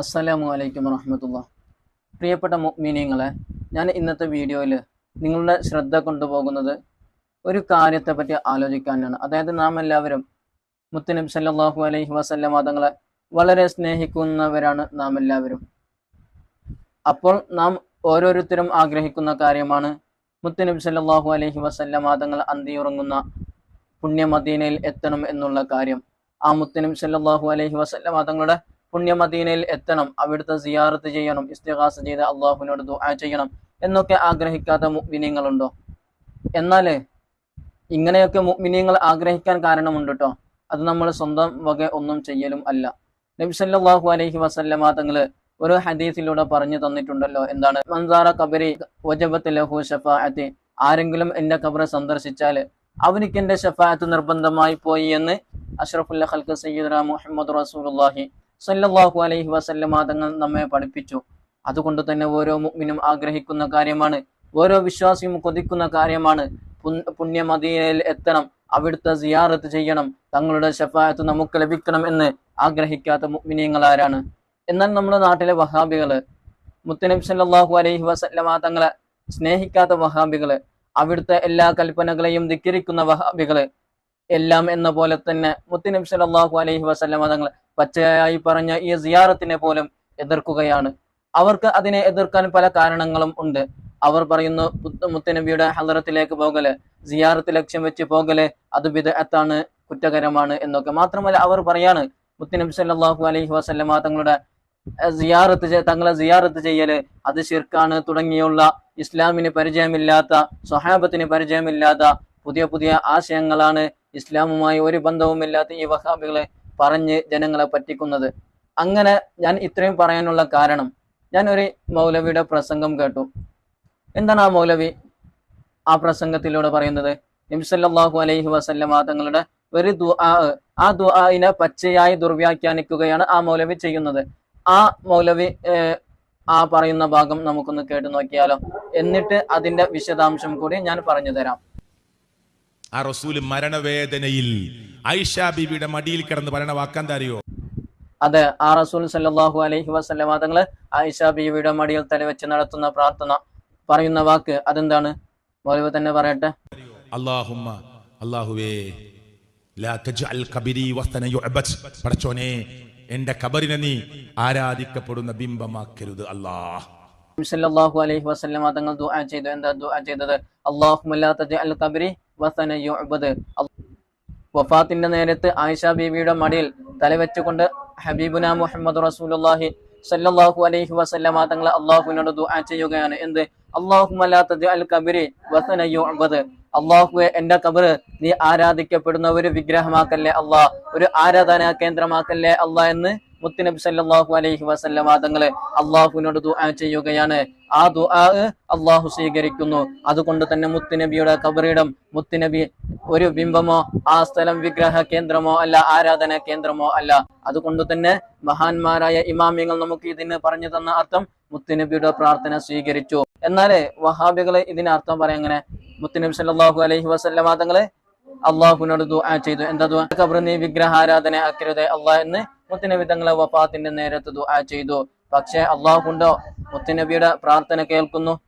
അസ്സലാമു അലൈക്കും വറഹമത്തുള്ള. പ്രിയപ്പെട്ട മീനിങ്ങളെ ഞാൻ ഇന്നത്തെ വീഡിയോയിൽ നിങ്ങളുടെ ശ്രദ്ധ കൊണ്ടുപോകുന്നത് ഒരു കാര്യത്തെപ്പറ്റി ആലോചിക്കാനാണ്. അതായത് നാം എല്ലാവരും മുത്തനബ് സല്ലാഹു അലൈഹി വസല്ലമ തങ്ങളെ വളരെ സ്നേഹിക്കുന്നവരാണ് നാം എല്ലാവരും അപ്പോൾ നാം ഓരോരുത്തരും ആഗ്രഹിക്കുന്ന കാര്യമാണ് മുത്തനബ് സല്ലാഹു അലൈഹി വസല്ലമ തങ്ങൾ അന്തിയുറങ്ങുന്ന പുണ്യമദീനയിൽ എത്തണം എന്നുള്ള കാര്യം. ആ മുത്തനബ് സല്ലാഹു അലൈഹി വസല്ലമ തങ്ങളുടെ പുണ്യമദീനയിൽ എത്തണം. അവിടുത്തെ സിയാറത്ത് ചെയ്യണം. ഇസ്തിഹാസ ചെയ്ത് അള്ളാഹുവിനോട് ദുആ ചെയ്യണം എന്നൊക്കെ ആഗ്രഹിക്കാത്ത മുഅ്മിനീങ്ങളുണ്ടോ? എന്നാൽ ഇങ്ങനെയൊക്കെ മുഅ്മിനീങ്ങൾ ആഗ്രഹിക്കാൻ കാരണമുണ്ട് കേട്ടോ അത് നമ്മൾ സ്വന്തം വക ഒന്നും ചെയ്യലും അല്ല. നബി സല്ലല്ലാഹു അലൈഹി വസല്ലമ തങ്ങൾ ഒരു ഹദീസിലൂടെ പറഞ്ഞു തന്നിട്ടുണ്ടല്ലോ. എന്താണ്? മൻസാറ കബരി വജബത്ത് ലഹു ഷഫാഅത്തി ആരെങ്കിലും എന്റെ കബറ് സന്ദർശിച്ചാൽ അവനിക്ക് എന്റെ ഷഫാഅത്ത് നിർബന്ധമായി പോയി എന്ന് അഷ്റഫുല്ല ഖൽക്ക് സയ്യിദ് മുഹമ്മദ് റസൂലുള്ളാഹി സല്ലല്ലാഹു അലൈഹി വസല്ലമ തങ്ങൾ നമ്മെ പഠിപ്പിച്ചു. അതുകൊണ്ട് തന്നെ ഓരോ മുഗ്മിനും ആഗ്രഹിക്കുന്ന കാര്യമാണ് ഓരോ വിശ്വാസിയും കൊതിക്കുന്ന കാര്യമാണ്. പുണ്യ- പുണ്യമദീനയിൽ എത്തണം അവിടുത്തെ സിയാറത്ത് ചെയ്യണം തങ്ങളുടെ ഷഫായത്ത് നമുക്ക് ലഭിക്കണം എന്ന് ആഗ്രഹിക്കാത്ത മുഗ്മിനിയങ്ങൾ ആരാണ്? എന്നാൽ നമ്മുടെ നാട്ടിലെ വഹാബികൾ മുത്തനബി സല്ലാഹു അലൈഹി വസല്ലമ തങ്ങളെ സ്നേഹിക്കാത്ത വഹാബികൾ അവിടുത്തെ എല്ലാ കൽപ്പനകളെയും ധിക്കരിക്കുന്ന വഹാബികൾ എല്ലാം എന്ന പോലെ തന്നെ മുത്തനബി സല്ലല്ലാഹു അലൈഹി വസല്ലമ തങ്ങൾ പച്ചയായി പറഞ്ഞ ഈ സിയാറത്തിനെ പോലും എതിർക്കുകയാണ്. അവർക്ക് അതിനെ എതിർക്കാൻ പല കാരണങ്ങളും ഉണ്ട്. അവർ പറയുന്നു മുത്ത- മുത്തനബിയുടെ ഹലറത്തിലേക്ക് പോകൽ സിയാറത്ത് ലക്ഷ്യം വെച്ച് പോകൽ അത് വിദഅത്താണ് കുറ്റകരമാണ് എന്നൊക്കെ. മാത്രമല്ല അവർ പറയാണ് മുത്തനബി സല്ലല്ലാഹു അലൈഹി വസല്ലമ തങ്ങളുടെ സിയാറത്ത് തങ്ങളെ സിയാറത്ത് ചെയ്യൽ അത് ശിർക്കാണ് തുടങ്ങിയുള്ള ഇസ്ലാമിന് പരിചയമില്ലാത്ത സ്വഹാബത്തിന് പരിചയമില്ലാത്ത പുതിയ പുതിയ ആശയങ്ങളാണ് ഇസ്ലാമുമായി ഒരു ബന്ധവുമില്ലാത്ത ഈ വഹാബികളെ പറഞ്ഞ് ജനങ്ങളെ പറ്റിക്കുന്നത്. അങ്ങനെ ഞാൻ ഇത്രയും പറയാനുള്ള കാരണം ഞാൻ ഒരു മൗലവിയുടെ പ്രസംഗം കേട്ടു. എന്താണ് ആ മൗലവി ആ പ്രസംഗത്തിലൂടെ പറയുന്നത്? നിംസല്ലാഹു അലൈഹി വസല്ലമ തങ്ങളുടെ ഒരു ദുആ ആ ദുആഇനെ പച്ചയായി ദുർവ്യാഖ്യാനിക്കുകയാണ് ആ മൗലവി ചെയ്യുന്നത്. ആ മൗലവി ആ പറയുന്ന ഭാഗം നമുക്കൊന്ന് കേട്ടു നോക്കിയാലോ. എന്നിട്ട് അതിന്റെ വിശദാംശം കൂടി ഞാൻ പറഞ്ഞു തരാം. ആ റസൂൽ മരണവേദനയിൽ ഐഷ ബിബിയുടെ മടിയിൽ കിടന്ന് പറയണ വാക്കാന്തറിയോ അറിയോ? അതെ ആ റസൂൽ സല്ലാഹു അലൈഹി വസല്ലമ തങ്ങൾ ആയിഷ ബിബിയുടെ മടിയിൽ തലവെച്ച് നടത്തുന്ന പ്രാർത്ഥന പറയുന്ന വാക്ക് അതെന്താണ്? മൗലവി തന്നെ പറയട്ടെ. അള്ളാഹുമ്മ അള്ളാഹുവേ പടച്ചോനെ എന്റെ കബറിനെ നീ ആരാധിക്കപ്പെടുന്ന ബിംബമാക്കരുത് സല്ലല്ലാഹു അലൈഹി വസല്ലമ തങ്ങൾ ദുആ ചെയ്തു. എന്താ ദുആ ചെയ്തത്? അല്ലാഹുമ്മ വഫാത്തിന്റെ നേരത്ത് ആയിഷ ബീവിയുടെ മടിയിൽ തലവെച്ചുകൊണ്ട് ഹബീബുന മുഹമ്മദ് റസൂലുള്ളാഹി സല്ലല്ലാഹു അലൈഹി വസല്ലമ തങ്ങൾ അള്ളാഹുവിനോട് ദുആ ചെയ്യുകയാണ്. എന്ത്? അള്ളാഹുവെ എന്റെ കബറ് നീ ആരാധിക്കപ്പെടുന്ന ഒരു വിഗ്രഹമാക്കല്ലേ അള്ളാഹ് ഒരു ആരാധനാ കേന്ദ്രമാക്കല്ലേ അള്ളാഹ് എന്ന് മുത്തുനബി സല്ലല്ലാഹു അലൈഹി വസല്ലമ തങ്ങൾ അള്ളാഹുവിനോട് ദുആ ചെയ്യുകയാണ്. ആ ദുആ അള്ളാഹു സ്വീകരിക്കുന്നു. അതുകൊണ്ട് തന്നെ മുത്തുനബിയുടെ കബറിടം മുത്തുനബി ഒരു ബിംബമോ ആ സ്ഥലം വിഗ്രഹ കേന്ദ്രമോ അല്ല ആരാധന കേന്ദ്രമോ അല്ല. അതുകൊണ്ട് തന്നെ മഹാന്മാരായ ഇമാമ്യങ്ങൾ നമുക്ക് ഇതിന് പറഞ്ഞു തന്ന അർത്ഥം മുത്തുനബിയുടെ പ്രാർത്ഥന സ്വീകരിച്ചു. എന്നാൽ വഹാബികളെ ഇതിന് അർത്ഥം പറയാം അങ്ങനെ മുത്തുനബി സല്ലാഹു അലൈഹി വസല്ലമ തങ്ങൾ അള്ളാഹുവിനോട് ദുആ ചെയ്തു. എന്താ ദുആ? കബർ നീ വിഗ്രഹാരാധന ആക്കരുത് അള്ളാഹ് എന്ന് മുത്തുനബി തങ്ങളെ വഫാത്തിന്റെ നേരത്ത് ദുആ ചെയ്തു. പക്ഷേ അള്ളാഹുണ്ടോ? മുത്തനബിയുടെ പ്രാർത്ഥന കേൾക്കുന്നു.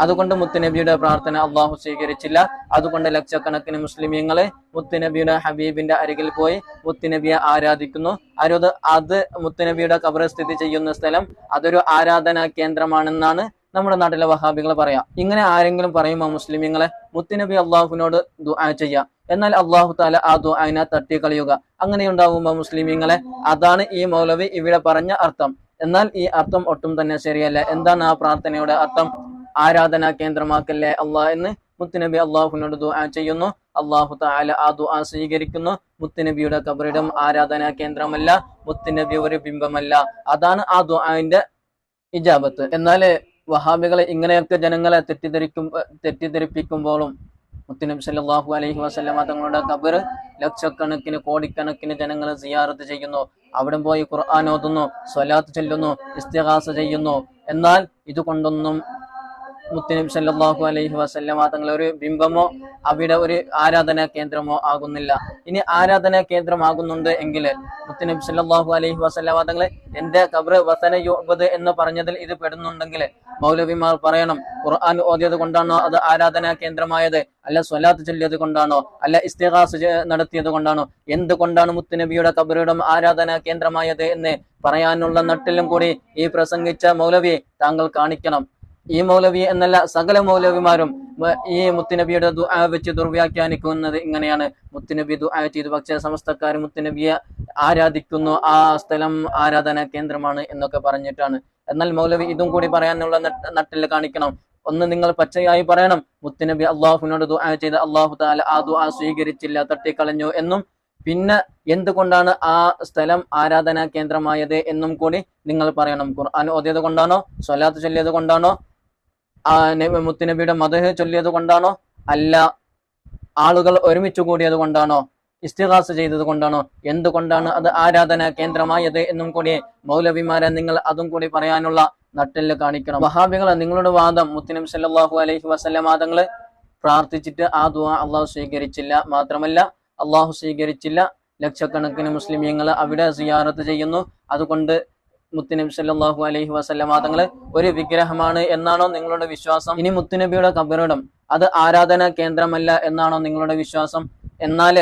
അതുകൊണ്ട് മുത്തുനബിയുടെ പ്രാർത്ഥന അള്ളാഹു സ്വീകരിച്ചില്ല. അതുകൊണ്ട് ലക്ഷക്കണക്കിന് മുസ്ലിമീങ്ങളെ മുത്തുനബിയുടെ ഹബീബിന്റെ അരികിൽ പോയി മുത്തുനബിയെ ആരാധിക്കുന്നു. അരുത് അത് മുത്തുനബിയുടെ കബർ സ്ഥിതി ചെയ്യുന്ന സ്ഥലം അതൊരു ആരാധനാ കേന്ദ്രമാണെന്നാണ് നമ്മുടെ നാട്ടിലെ വഹാബികൾ പറയാം. ഇങ്ങനെ ആരെങ്കിലും പറയുമോ മുസ്ലിമീങ്ങളെ? മുത്തുനബി അള്ളാഹുവിനോട് ദുആ ചെയ്യാം. എന്നാൽ അള്ളാഹു താല ആ ദുആനെ തട്ടിക്കളയുക അങ്ങനെ ഉണ്ടാകുമ്പോ മുസ്ലിമീങ്ങളെ അതാണ് ഈ മൗലവി ഇവിടെ പറഞ്ഞ അർത്ഥം. എന്നാൽ ഈ അർത്ഥം ഒട്ടും തന്നെ ശരിയല്ല. എന്താണ് ആ പ്രാർത്ഥനയുടെ അർത്ഥം? ആരാധനാ കേന്ദ്രമാക്കല്ലേ അള്ളാഹ് എന്ന് മുത്തുനബി അള്ളാഹുവിനോട് ദുആ ചെയ്യുന്നു. അള്ളാഹു താല ആ ദുആ സ്വീകരിക്കുന്നു. മുത്തുനബിയുടെ കബറിടം ആരാധനാ കേന്ദ്രമല്ല മുത്തുനബി ഒരു ബിംബമല്ല. അതാണ് ആ ദുആന്റെ ഇജാബത്ത്. എന്നാൽ വഹാബികളെ ഇങ്ങനെയൊക്കെ ജനങ്ങളെ തെറ്റിദ്ധരിക്കും തെറ്റിദ്ധരിപ്പിക്കുമ്പോഴും മുത്തുനബി സല്ലാഹു അലൈഹി വസ്ലമ തങ്ങളുടെ കബർ ലക്ഷക്കണക്കിന് കോടിക്കണക്കിന് ജനങ്ങൾ സിയാറത്ത് ചെയ്യുന്നു. അവിടെ പോയി ഖുർആൻ ഓതുന്നു സ്വലാത്ത് ചൊല്ലുന്നു ഇസ്തിഹാസ ചെയ്യുന്നു. എന്നാൽ ഇതുകൊണ്ടൊന്നും മുത്തനബി സല്ലാഹു അലൈഹി വസല്ലമ തങ്ങൾ ഒരു ബിംബമോ അവിടെ ഒരു ആരാധനാ കേന്ദ്രമോ ആകുന്നില്ല. ഇനി ആരാധനാ കേന്ദ്രമാകുന്നുണ്ട് എങ്കിൽ മുത്തനബി സല്ലാഹു അലൈഹി വസല്ലമ തങ്ങൾ എന്റെ കബർ വസന യോഗത് എന്ന് പറഞ്ഞതിൽ ഇത് പെടുന്നുണ്ടെങ്കിൽ മൗലവിമാർ പറയണം ഖുർആൻ ഓതിയത് കൊണ്ടാണോ അത് ആരാധനാ കേന്ദ്രമായത്? അല്ല സ്വലാത്ത് ചൊല്ലിയത് കൊണ്ടാണോ? അല്ല ഇസ്തിഹാസ് നടത്തിയത് കൊണ്ടാണോ? എന്തുകൊണ്ടാണ് മുത്തുനബിയുടെ കബറിടം ആരാധനാ കേന്ദ്രമായത് എന്ന് പറയാനുള്ള നട്ടിലും കൂടി ഈ പ്രസംഗിച്ച മൗലവി താങ്കൾ കാണിക്കണം. ഈ മൗലവി എന്നല്ല സകല മൗലവിമാരും ഈ മുത്തുനബിയുടെ ദുആ വെച്ച് ദുർവ്യാഖ്യാനിക്കുന്നത് ഇങ്ങനെയാണ്. മുത്തുനബി ദുആ ചെയ്തു. പക്ഷേ സമസ്തക്കാർ മുത്തുനബിയെ ആരാധിക്കുന്നു. ആ സ്ഥലം ആരാധന കേന്ദ്രമാണ് എന്നൊക്കെ പറഞ്ഞിട്ടാണ്. എന്നാൽ മൗലവി ഇതും കൂടി പറയാനുള്ള നട്ടിൽ കാണിക്കണം. ഒന്ന് നിങ്ങൾ പച്ചയായി പറയണം. മുത്തുനബി അള്ളാഹുവിനോട് ദുആ ചെയ്ത് അള്ളാഹു താല ആ ദുആ സ്വീകരിച്ചില്ല തട്ടിക്കളഞ്ഞു എന്നും. പിന്നെ എന്തുകൊണ്ടാണ് ആ സ്ഥലം ആരാധനാ കേന്ദ്രമായത് എന്നും കൂടി നിങ്ങൾ പറയണം. ഖുർആൻ ഓതിയത് കൊണ്ടാണോ? സ്വലാത്ത് ചൊല്ലിയത് കൊണ്ടാണോ? മുത്തുനബിയുടെ മതഹ് ചൊല്ലിയത് കൊണ്ടാണോ? അല്ല. ആളുകൾ ഒരുമിച്ച് കൂടിയത് കൊണ്ടാണോ? ഇസ്തിഹാസ് ചെയ്തത് കൊണ്ടാണോ? എന്തുകൊണ്ടാണ് അത് ആരാധന കേന്ദ്രമായത് എന്നും കൂടി മൗലവിമാരെ നിങ്ങൾ അതും കൂടി പറയാനുള്ള നട്ടെല്ല് കാണിക്കണം. വഹാബികളെ നിങ്ങളുടെ വാദം മുത്തനബി സല്ലാഹു അലൈഹി വാദങ്ങൾ പ്രാർത്ഥിച്ചിട്ട് ആ ദുആ അള്ളാഹു സ്വീകരിച്ചില്ല മാത്രമല്ല അള്ളാഹു സ്വീകരിച്ചില്ല. ലക്ഷക്കണക്കിന് മുസ്ലിമീങ്ങൾ അവിടെ സിയാറത്ത് ചെയ്യുന്നു. അതുകൊണ്ട് മുത്തുനബി സല്ലാഹു അലൈഹി വസല്ലമ തങ്ങൾ ഒരു വിഗ്രഹമാണ് എന്നാണോ നിങ്ങളുടെ വിശ്വാസം? ഇനി മുത്തുനബിയുടെ കബറിടം. അത് ആരാധന കേന്ദ്രമല്ല എന്നാണോ നിങ്ങളുടെ വിശ്വാസം? എന്നാൽ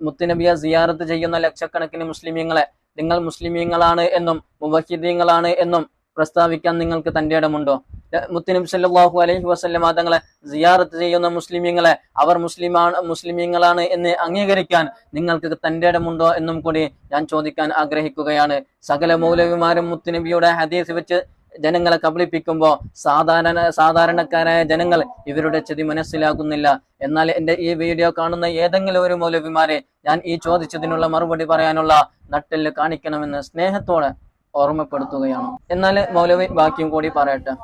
മുത്തുനബിയെ സിയാറത്ത് ചെയ്യുന്ന ലക്ഷക്കണക്കിന് മുസ്ലിമീങ്ങളെ നിങ്ങൾ മുസ്ലിമീങ്ങളാണ് എന്നും മുവഹിദീങ്ങളാണ് എന്നും പ്രസ്താവിക്കാൻ നിങ്ങൾക്ക് തന്റെ ഇടമുണ്ടോ? ല- സല്ലാഹു അലൈഹി വസല്ലമ തങ്ങളെ സിയാറത്ത് ചെയ്യുന്ന മുസ്ലിമീങ്ങളെ അവർ മുസ്ലിമാണ് മുസ്ലിമീങ്ങളാണ് എന്ന് അംഗീകരിക്കാൻ നിങ്ങൾക്ക് തന്റെ ഇടമുണ്ടോ എന്നും കൂടി ഞാൻ ചോദിക്കാൻ ആഗ്രഹിക്കുകയാണ്. സകല മൗലവിമാരും മുത്തുനബിയുടെ ഹദീസ് വെച്ച് ജനങ്ങളെ കബളിപ്പിക്കുമ്പോൾ സാധാരണ സാധാരണക്കാരായ ജനങ്ങൾ ഇവരുടെ ചതി മനസ്സിലാക്കുന്നില്ല എന്നാൽ എന്റെ ഈ വീഡിയോ കാണുന്ന ഏതെങ്കിലും ഒരു മൗലവിമാരെ ഞാൻ ഈ ചോദിച്ചതിനുള്ള മറുപടി പറയാനുള്ള നട്ടെല്ല് കാണിക്കണമെന്ന് സ്നേഹത്തോടെ ഓർമ്മപ്പെടുത്തുകയാണ്. എന്നാൽ മൗലവി ബാക്കിയും കൂടി പറയട്ടെ.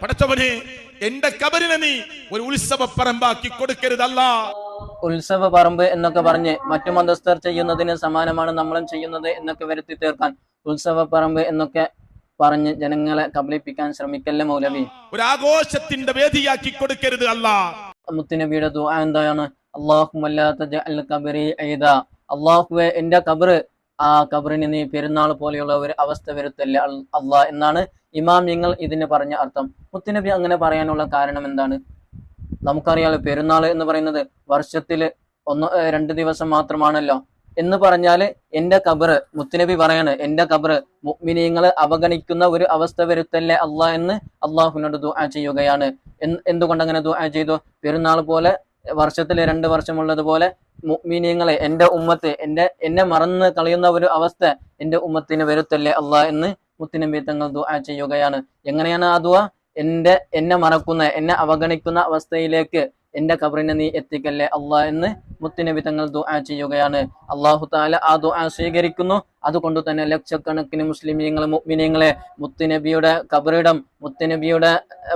പടച്ചവനെ എന്റെ കബറിനെ നീ ഒരു ഉത്സവ പറമ്പാക്കി കൊടുക്കരുത് അല്ലാ ഉത്സവ പറമ്പ് എന്നൊക്കെ പറഞ്ഞ് മറ്റു മതസ്ഥർ ചെയ്യുന്നതിന് സമാനമാണ് നമ്മളും ചെയ്യുന്നത് എന്നൊക്കെ വരുത്തി തീർക്കാൻ ഉത്സവ പറമ്പ് എന്നൊക്കെ പറഞ്ഞ് ജനങ്ങളെ കബളിപ്പിക്കാൻ ശ്രമിക്കല്ലേ മൗലവി? ഒരു ആഘോഷത്തിന്റെ വേദിയാക്കി കൊടുക്കരുത് അല്ലാ. മുത്തുനബിയുടെ ദുആ എന്താണ്? അള്ളാഹു അള്ളാഹുവെ എന്റെ കബറ്. ആ കബറിന് നീ പെരുന്നാൾ പോലെയുള്ള ഒരു അവസ്ഥ വരുത്തല്ല അള്ളാഹ് എന്നാണ് ഇമാം നിങ്ങൾ ഇതിന് പറഞ്ഞ അർത്ഥം. മുത്തുനബി അങ്ങനെ പറയാനുള്ള കാരണം എന്താണ്? നമുക്കറിയാലോ പെരുന്നാൾ എന്ന് പറയുന്നത് വർഷത്തിൽ ഒന്ന് രണ്ട് ദിവസം മാത്രമാണല്ലോ. എന്ന് പറഞ്ഞാൽ എന്റെ കബറ് മുത്തുനബി പറയാണ് എന്റെ കബറ് മുഅ്മിനീങ്ങൾ അവഗണിക്കുന്ന ഒരു അവസ്ഥ വരുത്തല്ലേ അള്ളാഹ് എന്ന് അള്ളാഹുവിനോട് ദുആ ചെയ്യുകയാണ്. എന്ത് എന്തുകൊണ്ട് അങ്ങനെ ദുആ ചെയ്തു? പെരുന്നാൾ പോലെ വർഷത്തിൽ രണ്ട് വർഷമുള്ളതുപോലെ മുഅ്മിനീങ്ങളെ എന്റെ ഉമ്മത്ത് എന്റെ എന്നെ മറന്ന് കളയുന്ന ഒരു അവസ്ഥ എന്റെ ഉമ്മത്തിന് വരുത്തല്ലേ അല്ല എന്ന് മുത്തുനബി തങ്ങൾ ദുആ ചെയ്യുകയാണ്. എങ്ങനെയാണ് ആ ദുആ? എന്റെ എന്നെ മറക്കുന്ന എന്നെ അവഗണിക്കുന്ന അവസ്ഥയിലേക്ക് എന്റെ കബറിനെ നീ എത്തിക്കല്ലേ അള്ളാ എന്ന് മുത്തുനബി തങ്ങൾ ദുആ ചെയ്യുകയാണ്. അള്ളാഹു താല ആ ദുആ സ്വീകരിക്കുന്നു. അതുകൊണ്ട് തന്നെ ലക്ഷക്കണക്കിന് മുസ്ലിമീങ്ങൾ മുഗ്മിനീങ്ങളെ മുത്തുനബിയുടെ കബറിടം മുത്തുനബിയുടെ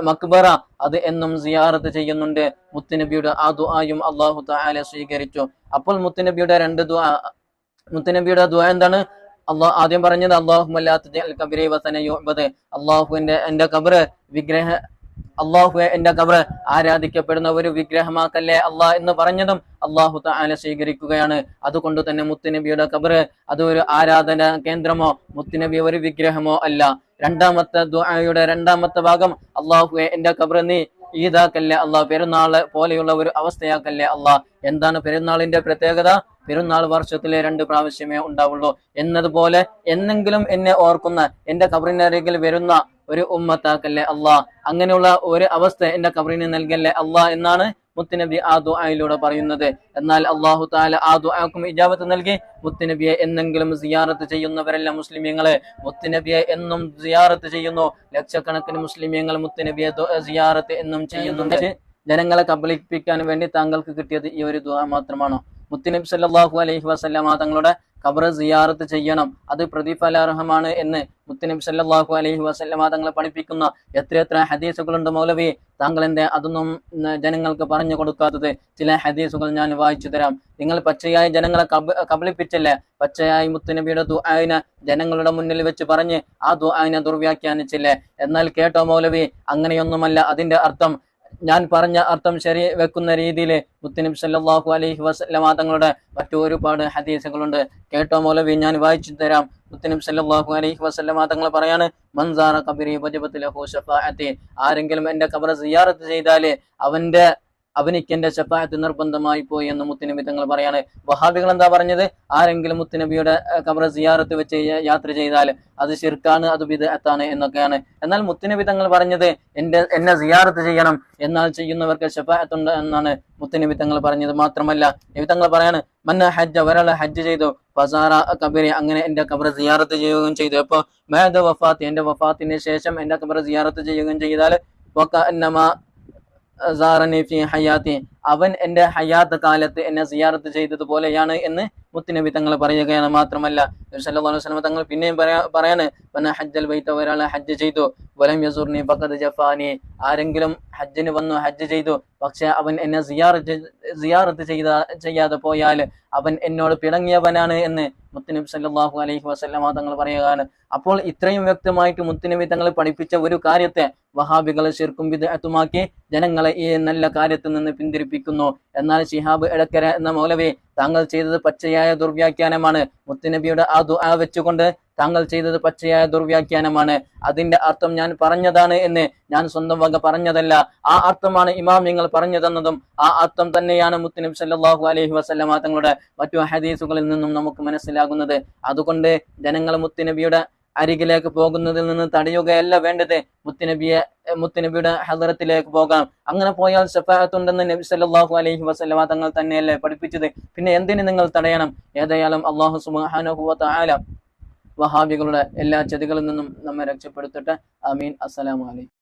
മക്ബറ അത് എന്നും സിയാറത്ത് ചെയ്യുന്നുണ്ട്. മുത്തുനബിയുടെ ആ ദുആയും അള്ളാഹു താല സ്വീകരിച്ചു. അപ്പോൾ മുത്തുനബിയുടെ രണ്ട് ദുആ മുത്തുനബിയുടെ ദുആ എന്താണ്? അള്ളാഹ് ആദ്യം പറഞ്ഞത് അള്ളാഹു അല്ലാത്ത അള്ളാഹുവിന്റെ എന്റെ കബറ് വിഗ്രഹ അള്ളാഹു എന്റെ കബർ ആരാധിക്കപ്പെടുന്ന ഒരു വിഗ്രഹമാക്കല്ലേ അള്ളാഹ് എന്ന് പറഞ്ഞതും അള്ളാഹു താല സ്വീകരിക്കുകയാണ്. അതുകൊണ്ട് തന്നെ മുത്തുനബിയുടെ കബറ് അത് ഒരു ആരാധന കേന്ദ്രമോ മുത്തുനബി ഒരു വിഗ്രഹമോ അല്ല. രണ്ടാമത്തെ ദുആയുടെ രണ്ടാമത്തെ ഭാഗം അള്ളാഹു എന്റെ കബറ് നീ ഈദാക്കല്ലേ അള്ളാഹ് പെരുന്നാൾ പോലെയുള്ള ഒരു അവസ്ഥയാക്കല്ലേ അള്ളാഹ് എന്താണ് പെരുന്നാളിന്റെ പ്രത്യേകത? പെരുന്നാൾ വർഷത്തിലെ രണ്ട് പ്രാവശ്യമേ ഉണ്ടാവുള്ളൂ. എന്നതുപോലെ എന്നെങ്കിലും എന്നെ ഓർക്കുന്ന എന്റെ കബറിനരികിൽ വരുന്ന ഒരു ഉമ്മത്താക്കല്ലേ അള്ളാഹ് അങ്ങനെയുള്ള ഒരു അവസ്ഥ എന്റെ കബറിന് നൽകല്ലേ അള്ളാഹ് എന്നാണ് മുത്തുനബി ആ ദുആയിലൂടെ പറയുന്നത്. എന്നാൽ അള്ളാഹു താല ആ ദുആക്കും ഇജാബത്ത് നൽകി മുത്തുനബിയെ എന്നെങ്കിലും സിയാറത്ത് ചെയ്യുന്നവരല്ല മുസ്ലിമീങ്ങളെ. മുത്തുനബിയെ എന്നും സിയാറത്ത് ചെയ്യുന്നു. ലക്ഷക്കണക്കിന് മുസ്ലിമീങ്ങൾ മുത്തുനബിയെ സിയാറത്ത് എന്നും ചെയ്യുന്നുണ്ട്. ജനങ്ങളെ കബളിപ്പിക്കാൻ വേണ്ടി താങ്കൾക്ക് കിട്ടിയത് ഈ ഒരു ദുആ മാത്രമാണോ? മുത്തുനബി സല്ലല്ലാഹു അലൈഹി വസല്ലമ തങ്ങളുടെ ഖബർ സിയാറത്ത് ചെയ്യണം. അത് പ്രതിഫലാർഹമാണ് എന്ന് മുത്തുനബി സല്ലല്ലാഹു അലൈഹി വസല്ലമ തങ്ങളെ പഠിപ്പിക്കുന്ന എത്രയെത്ര ഹദീസുകളുണ്ട് മൗലവി. താങ്കൾ എന്തേ അതൊന്നും ജനങ്ങൾക്ക് പറഞ്ഞു കൊടുക്കാത്തത്? ചില ഹദീസുകൾ ഞാൻ വായിച്ചു തരാം. നിങ്ങൾ പച്ചയായി ജനങ്ങളെ കബ കബളിപ്പിച്ചല്ലേ? പച്ചയായി മുത്തുനബിയുടെ ദുആന ജനങ്ങളുടെ മുന്നിൽ വെച്ച് പറഞ്ഞ് ആ ദുആന ദുർവ്യാഖ്യാനിച്ചില്ലേ? എന്നാൽ കേട്ടോ മൗലവി അങ്ങനെയൊന്നുമല്ല. അതിന്റെ അർത്ഥം ഞാൻ പറഞ്ഞ അർത്ഥം ശരി വെക്കുന്ന രീതിയിൽ മുത്തനിം സല്ലാഹു അലൈഹി വസല്ലമ തങ്ങളുടെ മറ്റു ഒരുപാട് ഹദീസുകളുണ്ട്. കേട്ടോ മൗലവി ഞാൻ വായിച്ചു തരാം. മുത്തനിം സല്ലാഹു അലൈഹി വസല്ലമ തങ്ങൾ പറയാണ് മൻസാറ ഷഫാഅത്തി ആരെങ്കിലും എന്റെ ഖബർ സിയാറത്ത് ചെയ്താൽ അവന്റെ അവനിക്ക് എന്റെ ഷഫാഅത്ത് നിർബന്ധമായി പോയി എന്ന് മുത്തുനബി തങ്ങൾ പറയാണ്. വഹാബികൾ എന്താ പറഞ്ഞത്? ആരെങ്കിലും മുത്തുനബിയുടെ കബറ സിയാറത്ത് വെച്ച് യാത്ര ചെയ്താൽ അത് ശിർക്കാണ് അത് ബിദ്അത്താണ് എന്നൊക്കെയാണ്. എന്നാൽ മുത്തുനബി തങ്ങൾ പറഞ്ഞത് എന്റെ എന്നെ സിയാറത്ത് ചെയ്യണം എന്നാൽ ചെയ്യുന്നവർക്ക് ഷഫാഅത്തുണ്ട് എന്നാണ് മുത്തുനബി തങ്ങൾ പറഞ്ഞത് മാത്രമല്ല. നബി തങ്ങൾ പറയാണ് മന്ന ഹജ്ജ ഒരാളെ ഹജ്ജ് ചെയ്തു. ഫസാറ കബരി അങ്ങനെ എന്റെ കബർ സിയാറത്ത് ചെയ്യുകയും ചെയ്തു. അപ്പൊ മേദ വഫാത്ത് എന്റെ വഫാത്തിന് ശേഷം എന്റെ കബർ സിയാറത്ത് ചെയ്യുകയും ചെയ്താൽ زارن فی حیاتیں അവൻ എന്റെ ഹയാത്ത് കാലത്ത് എന്നെ സിയാറത്ത് ചെയ്തതുപോലെയാണ് എന്ന് മുത്തുനബി തങ്ങൾ പറയുകയാണ് മാത്രമല്ല. സല്ലല്ലാഹു വസല്ലം തങ്ങൾ പിന്നെയും പറയാ പറയാണ് വന ഹജ്ജൽ ബൈത്ത ഒരാൾ ഹജ്ജ് ചെയ്തു. വലം യസുർനി ഫഖദ് ജഫാനി ആരെങ്കിലും ഹജ്ജിന് വന്നു ഹജ്ജ് ചെയ്തു. പക്ഷെ അവൻ എന്നെ സിയാറത്ത് സിയാറത്ത് ചെയ്ത ചെയ്യാതെ പോയാൽ അവൻ എന്നോട് പിണങ്ങിയവനാണ് എന്ന് മുത്തുനബി സല്ലല്ലാഹു അലൈഹി വസല്ലമ തങ്ങൾ പറയുകയാണ്. അപ്പോൾ ഇത്രയും വ്യക്തമായിട്ട് മുത്തുനബി തങ്ങൾ പഠിപ്പിച്ച ഒരു കാര്യത്തെ വഹാബികളെ ശിർക്കും വിദഅത്തുമാക്കി ജനങ്ങളെ ഈ നല്ല കാര്യത്തിൽ നിന്ന് പിന്തിരിപ്പിക്കുന്നു എന്നാൽ ഷിഹാബ് എടക്കര എന്ന മൗലവി താങ്കൾ ചെയ്തത് പച്ചയായ ദുർവ്യാഖ്യാനമാണ്. മുത്തുനബിയുടെ ആ ദുആ വെച്ചുകൊണ്ട് താങ്കൾ ചെയ്തത് പച്ചയായ ദുർവ്യാഖ്യാനമാണ്. അതിന്റെ അർത്ഥം ഞാൻ പറഞ്ഞതാണ് എന്ന് ഞാൻ സ്വന്തം വക പറഞ്ഞതല്ല. ആ അർത്ഥമാണ് ഇമാം നിങ്ങൾ പറഞ്ഞു തന്നതും ആ അർത്ഥം തന്നെയാണ് മുത്തുനബി സല്ലല്ലാഹു അലൈഹി വസല്ലമ തങ്ങളുടെ മറ്റു ഹദീസുകളിൽ നിന്നും നമുക്ക് മനസ്സിലാകുന്നത്. അതുകൊണ്ട് ജനങ്ങൾ മുത്തുനബിയുടെ അരികിലേക്ക് പോകുന്നതിൽ നിന്ന് തടയുകയല്ല വേണ്ടത്. മുത്തുനബിയെ മുത്തുനബിയുടെ ഹദറത്തിലേക്ക് പോകാം. അങ്ങനെ പോയാൽ സഫാഹത്തുണ്ടെന്ന് നബി സല്ലാഹു അലൈഹി വസല്ലമ തങ്ങൾ തന്നെയല്ലേ പഠിപ്പിച്ചത്. പിന്നെ എന്തിന് നിങ്ങൾ തടയണം? ഏതായാലും അള്ളാഹു സുബ്ഹാനഹു വ തആല വഹാബികളുടെ എല്ലാ ചതികളിൽ നിന്നും നമ്മെ രക്ഷപ്പെടുത്തട്ടെ. അമീൻ അസ്സലാമു അലൈക്കും.